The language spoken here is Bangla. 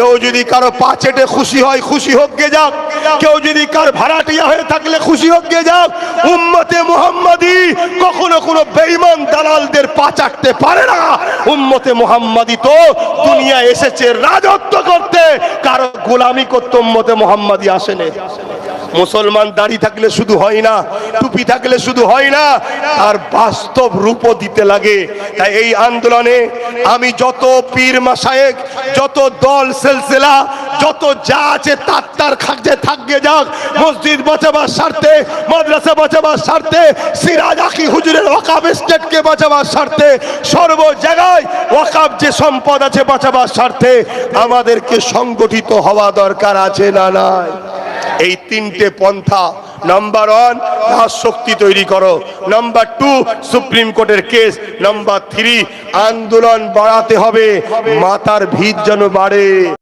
কেউ যদি কারও পা চেটে খুশি হয়, খুশি হোক গে যাক। কেউ যদি কার ভাড়াটিয়া হয়ে থাকলে খুশি হোক গে যাক। উম্মতে মোহাম্মদি কখনো কোনো বেঈমান দালালদের পা চাটতে পারে না। উম্মতে মোহাম্মদী তো দুনিয়া এসেছে রাজত্ব করতে। কারও গোলামি করতে উম্মতে মোহাম্মদি আসেনি মুসলমান দাড়ি থাকলে শুধু হয় না, টুপি থাকলে শুধু হয় না তার বাস্তব রূপও দিতে লাগে। তাই এই আন্দোলনে আমি যত পীর মাসায়েক যত দল সিলসিলা, যত যা আছে তার তার খাকতে থাকবে যাক। মসজিদ বাঁচাবার স্বার্থে, মাদ্রাসা বাঁচাবার স্বার্থে, সিরাজ আখি হুজুরের ওয়াকাব স্টেটকে বাঁচাবার স্বার্থে, সর্ব জায়গায় ওয়াকাব যে সম্পদ আছে বাঁচাবার স্বার্থে, আমাদেরকে সংগঠিত হওয়া দরকার আছে না নাই? এই তিনটে পন্থা নাম্বার ওয়ান শক্তি তৈরি করো। নাম্বার টু সুপ্রিম কোর্টের কেস। নাম্বার থ্রি আন্দোলন বাড়াতে হবে। মাথার ভিত যেন বাড়ে।